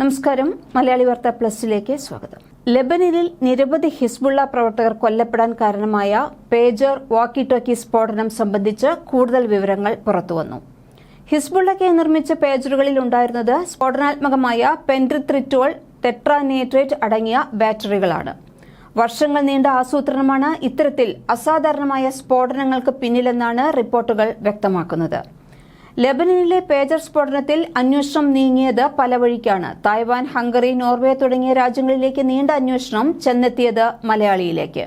നമസ്കാരം. മലയാളി വാർത്ത പ്ലസിലേക്ക് സ്വാഗതം. ലെബനനിൽ നിരവധി ഹിസ്ബുള്ള പ്രവർത്തകർ കൊല്ലപ്പെടാൻ കാരണമായ പേജർ വാക്കി ടോക്കി സ്ഫോടനം സംബന്ധിച്ച് കൂടുതൽ വിവരങ്ങൾ പുറത്തുവന്നു. ഹിസ്ബുള്ളയ്ക്ക് നിർമ്മിച്ച പേജറുകളിൽ ഉണ്ടായിരുന്നത് സ്ഫോടനാത്മകമായ പെൻട്രിത്രിറ്റോൾ ടെട്രാനേട്രേറ്റ് അടങ്ങിയ ബാറ്ററികളാണ്. വർഷങ്ങൾ നീണ്ട ആസൂത്രണമാണ് ഇത്തരത്തിൽ അസാധാരണമായ സ്ഫോടനങ്ങൾക്ക് പിന്നിലെന്നാണ് റിപ്പോർട്ടുകൾ വ്യക്തമാക്കുന്നത്. ലെബനനിലെ പേജർ സ്ഫോടനത്തിൽ അന്വേഷണം നീങ്ങിയത് പല വഴിക്കാണ് തായ്വാൻ ഹംഗറി നോർവേ തുടങ്ങിയ രാജ്യങ്ങളിലേക്ക് നീണ്ട അന്വേഷണം ചെന്നെത്തിയത് മലയാളിയിലേക്ക്.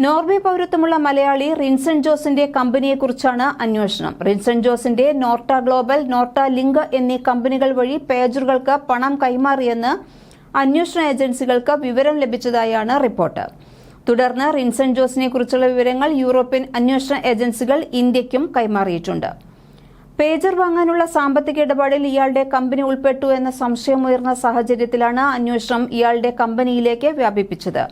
നോർവേ പൌരത്വമുള്ള മലയാളി റിൻസൺ ജോസിന്റെ കമ്പനിയെക്കുറിച്ചാണ് അന്വേഷണം. റിൻസൺ ജോസിന്റെ നോർട്ട ഗ്ലോബൽ നോർട്ട ലിങ്ക് എന്നീ കമ്പനികൾ വഴി പേജറുകൾക്ക് പണം കൈമാറിയെന്ന് അന്വേഷണ ഏജൻസികൾക്ക് വിവരം ലഭിച്ചതായാണ് റിപ്പോർട്ട്. തുടർന്ന് റിൻസൺ ജോസിനെ കുറിച്ചുള്ള വിവരങ്ങൾ യൂറോപ്യൻ അന്വേഷണ ഏജൻസികൾ ഇന്ത്യയ്ക്കും കൈമാറിയിട്ടുണ്ട്. പേജർ വാങ്ങാനുള്ള സാമ്പത്തിക ഇടപാടിൽ ഇയാളുടെ കമ്പനി ഉൾപ്പെട്ടു എന്ന സംശയമുയർന്ന സാഹചര്യത്തിലാണ് അന്വേഷണം ഇയാളുടെ കമ്പനിയിലേക്ക് വ്യാപിപ്പിച്ചത്.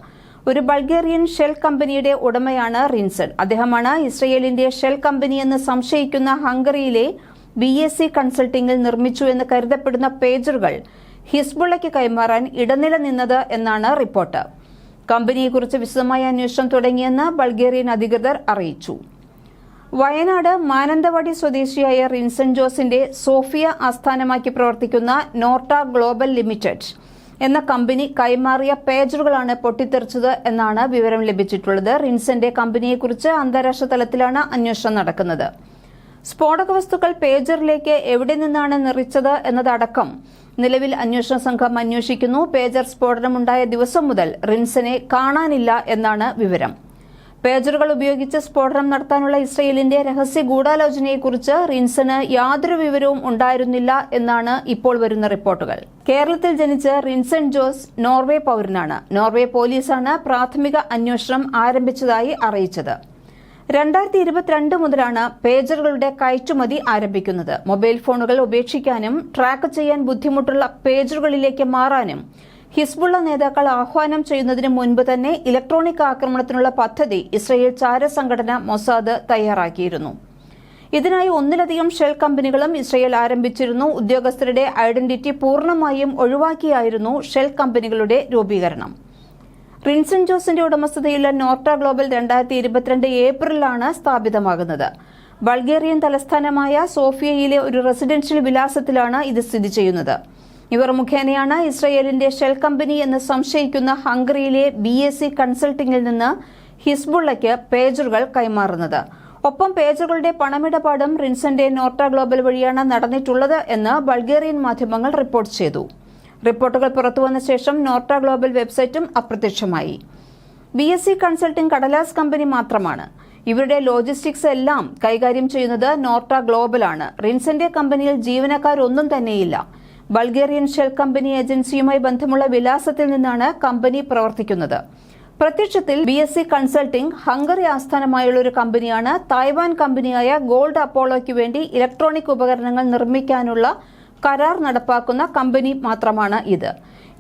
ഒരു ബൾഗേറിയൻ ഷെൽ കമ്പനിയുടെ ഉടമയാണ് റിൻസൺ. അദ്ദേഹമാണ് ഇസ്രയേലിന്റെ ഷെൽ കമ്പനി എന്ന് സംശയിക്കുന്ന ഹംഗറിയിലെ ബി എസ് സി കൺസൾട്ടിംഗിൽ നിർമ്മിച്ചു എന്ന് കരുതപ്പെടുന്ന പേജറുകൾ ഹിസ്ബുള്ളയ്ക്ക് കൈമാറാൻ ഇടനില നിന്നത് എന്നാണ് റിപ്പോർട്ട്. കമ്പനിയെക്കുറിച്ച് വിശദമായ അന്വേഷണം തുടങ്ങിയെന്ന് ബൾഗേറിയൻ അധികൃതർ അറിയിച്ചു. വയനാട് മാനന്തവാടി സ്വദേശിയായ റിൻസൺ ജോസിന്റെ സോഫിയ ആസ്ഥാനമാക്കി പ്രവർത്തിക്കുന്ന നോർട്ട ഗ്ലോബൽ ലിമിറ്റഡ് എന്ന കമ്പനി കൈമാറിയ പേജറുകളാണ് പൊട്ടിത്തെറിച്ചത് എന്നാണ് വിവരം ലഭിച്ചിട്ടുള്ളത്. റിൻസന്റെ കമ്പനിയെക്കുറിച്ച് അന്താരാഷ്ട്ര തലത്തിലാണ് അന്വേഷണം നടക്കുന്നത്. സ്ഫോടക വസ്തുക്കൾ പേജറിലേക്ക് എവിടെ നിന്നാണ് നിറച്ചത് എന്നതടക്കം നിലവിൽ അന്വേഷണ സംഘം അന്വേഷിക്കുന്നു. പേജർ സ്ഫോടനമുണ്ടായ ദിവസം മുതൽ റിൻസനെ കാണാനില്ല എന്നാണ് വിവരം. പേജറുകൾ ഉപയോഗിച്ച് സ്ഫോടനം നടത്താനുള്ള ഇസ്രയേലിന്റെ രഹസ്യ ഗൂഢാലോചനയെക്കുറിച്ച് റിൻസന് യാതൊരു വിവരവും ഉണ്ടായിരുന്നില്ല എന്നാണ് ഇപ്പോൾ വരുന്ന റിപ്പോർട്ടുകൾ. കേരളത്തിൽ ജനിച്ച റിൻസൺ ജോസ് നോർവേ പൗരനാണ്. നോർവേ പോലീസാണ് പ്രാഥമിക അന്വേഷണം ആരംഭിച്ചതായി അറിയിച്ചത്. രണ്ടായിരത്തി ഇരുപത്തിരണ്ട് മുതലാണ് പേജറുകളുടെ കയറ്റുമതി ആരംഭിക്കുന്നത്. മൊബൈൽ ഫോണുകൾ ഉപേക്ഷിക്കാനും ട്രാക്ക് ചെയ്യാൻ ബുദ്ധിമുട്ടുള്ള പേജറുകളിലേക്ക് മാറാനും ഹിസ്ബുള്ള നേതാക്കൾ ആഹ്വാനം ചെയ്യുന്നതിന് മുൻപ് തന്നെ ഇലക്ട്രോണിക് ആക്രമണത്തിനുള്ള പദ്ധതി ഇസ്രയേൽ ചാരസംഘടന മൊസാദ് തയ്യാറാക്കിയിരുന്നു. ഇതിനായി ഒന്നിലധികം ഷെൽ കമ്പനികളും ഇസ്രയേൽ ആരംഭിച്ചിരുന്നു. ഉദ്യോഗസ്ഥരുടെ ഐഡന്റിറ്റി പൂർണമായും ഒഴിവാക്കിയായിരുന്നു ഷെൽ കമ്പനികളുടെ രൂപീകരണം. റിൻസൺ ജോസിന്റെ ഉടമസ്ഥതയിലുള്ള നോർട്ട ഗ്ലോബൽ രണ്ടായിരത്തി ഇരുപത്തിരണ്ട് ഏപ്രിലാണ് സ്ഥാപിതമാകുന്നത്. ബൾഗേറിയൻ തലസ്ഥാനമായ സോഫിയയിലെ ഒരു റെസിഡൻഷ്യൽ വിലാസത്തിലാണ് ഇത് സ്ഥിതി ചെയ്യുന്നത്. ഇവർ മുഖേനയാണ് ഇസ്രയേലിന്റെ ഷെൽ കമ്പനി എന്ന് സംശയിക്കുന്ന ഹംഗറിയിലെ ബി എസ് സി കൺസൾട്ടിംഗിൽ നിന്ന് ഹിസ്ബുള്ളയ്ക്ക് പേജറുകൾ കൈമാറുന്നത്. ഒപ്പം പേജറുകളുടെ പണമിടപാടും റിൻസന്റെ നോർട്ട ഗ്ലോബൽ വഴിയാണ് നടന്നിട്ടുള്ളത് എന്ന് ബൾഗേറിയൻ മാധ്യമങ്ങൾ റിപ്പോർട്ട് ചെയ്തു. റിപ്പോർട്ടുകൾ പുറത്തുവന്ന ശേഷം നോർട്ട ഗ്ലോബൽ വെബ്സൈറ്റും അപ്രത്യക്ഷമായി. ബി എസ് സി കൺസൾട്ടിംഗ് കടലാസ് കമ്പനി മാത്രമാണ്. ഇവരുടെ ലോജിസ്റ്റിക്സ് എല്ലാം കൈകാര്യം ചെയ്യുന്നത് നോർട്ട ഗ്ലോബലാണ്. റിൻസന്റെ കമ്പനിയിൽ ജീവനക്കാരൊന്നും തന്നെയില്ല. ബൾഗേറിയൻ ഷെൽ കമ്പനി ഏജൻസിയുമായി ബന്ധമുള്ള വിലാസത്തിൽ നിന്നാണ് കമ്പനി പ്രവർത്തിക്കുന്നത്. പ്രത്യക്ഷത്തിൽ B S C consulting Hungary ആസ്ഥാനമായുള്ള ഒരു കമ്പനിയാണ് തായ്വാൻ കമ്പനിയായ ഗോൾഡ് അപ്പോളോയ്ക്ക് വേണ്ടി ഇലക്ട്രോണിക് ഉപകരണങ്ങൾ നിർമ്മിക്കാനുള്ള കരാർ നടപ്പാക്കുന്ന കമ്പനി മാത്രമാണ് ഇത്.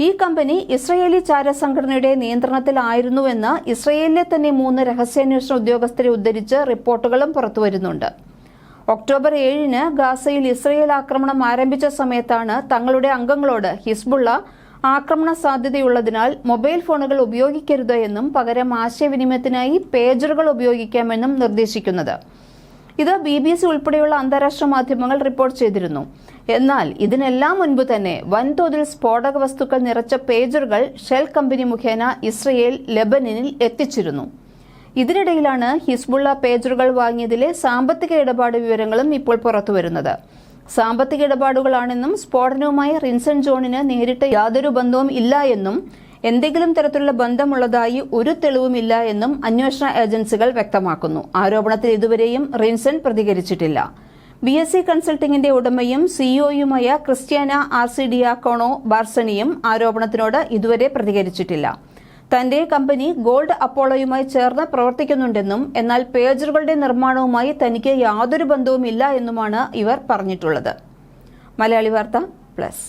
ഈ കമ്പനി ഇസ്രയേലി ചാരസംഘടനയുടെ നിയന്ത്രണത്തിലായിരുന്നുവെന്ന് ഇസ്രയേലിലെ തന്നെ മൂന്ന് രഹസ്യാന്വേഷണ ഉദ്യോഗസ്ഥരെ ഉദ്ധരിച്ച് റിപ്പോർട്ടുകളും പുറത്തുവരുന്നുണ്ട്. ഒക്ടോബർ ഏഴിന് ഗാസയിൽ ഇസ്രയേൽ ആക്രമണം ആരംഭിച്ച സമയത്താണ് തങ്ങളുടെ അംഗങ്ങളോട് ഹിസ്ബുള്ള ആക്രമണ സാധ്യതയുള്ളതിനാൽ മൊബൈൽ ഫോണുകൾ ഉപയോഗിക്കരുത് എന്നും പകരം ആശയവിനിമയത്തിനായി പേജറുകൾ ഉപയോഗിക്കാമെന്നും നിർദ്ദേശിക്കുന്നത്. ഇത് ബി ബി സി ഉൾപ്പെടെയുള്ള അന്താരാഷ്ട്ര മാധ്യമങ്ങൾ റിപ്പോർട്ട് ചെയ്തിരുന്നു. എന്നാൽ ഇതിനെല്ലാം മുൻപ് തന്നെ വൻതോതിൽ സ്ഫോടക വസ്തുക്കൾ നിറച്ച പേജറുകൾ ഷെൽ കമ്പനി മുഖേന ഇസ്രയേൽ ലെബനിനിൽ എത്തിച്ചിരുന്നു. ഇതിനിടയിലാണ് ഹിസ്ബുള്ള പേജറുകൾ വാങ്ങിയതിലെ സാമ്പത്തിക ഇടപാട് വിവരങ്ങളും ഇപ്പോൾ പുറത്തുവരുന്നത് സാമ്പത്തിക ഇടപാടുകളാണെന്നും സ്ഫോടനവുമായി റിൻസൺ ജോണിന് നേരിട്ട് യാതൊരു ബന്ധവും ഇല്ല എന്നും എന്തെങ്കിലും തരത്തിലുള്ള ബന്ധമുള്ളതായി ഒരു തെളിവുമില്ല എന്നും അന്വേഷണ ഏജൻസികൾ വ്യക്തമാക്കുന്നു. ആരോപണത്തിൽ ഇതുവരെയും റിൻസൺ പ്രതികരിച്ചിട്ടില്ല. ബി എസ് സി കൺസൾട്ടിംഗിന്റെ ഉടമയും സിഇഒയുമായ ക്രിസ്ത്യാന ആർസിഡിയാക്കോണോ ബാർസണിയും ആരോപണത്തിനോട് ഇതുവരെ പ്രതികരിച്ചിട്ടില്ല. തന്റെ കമ്പനി ഗോൾഡ് അപ്പോളോയുമായി ചേർന്ന് പ്രവർത്തിക്കുന്നുണ്ടെന്നും എന്നാൽ പേജറുകളുടെ നിർമ്മാണവുമായി തനിക്ക് യാതൊരു ബന്ധവുമില്ല എന്നുമാണ് ഇവർ പറഞ്ഞിട്ടുള്ളത്. മലയാളി വാർത്ത പ്ലസ്.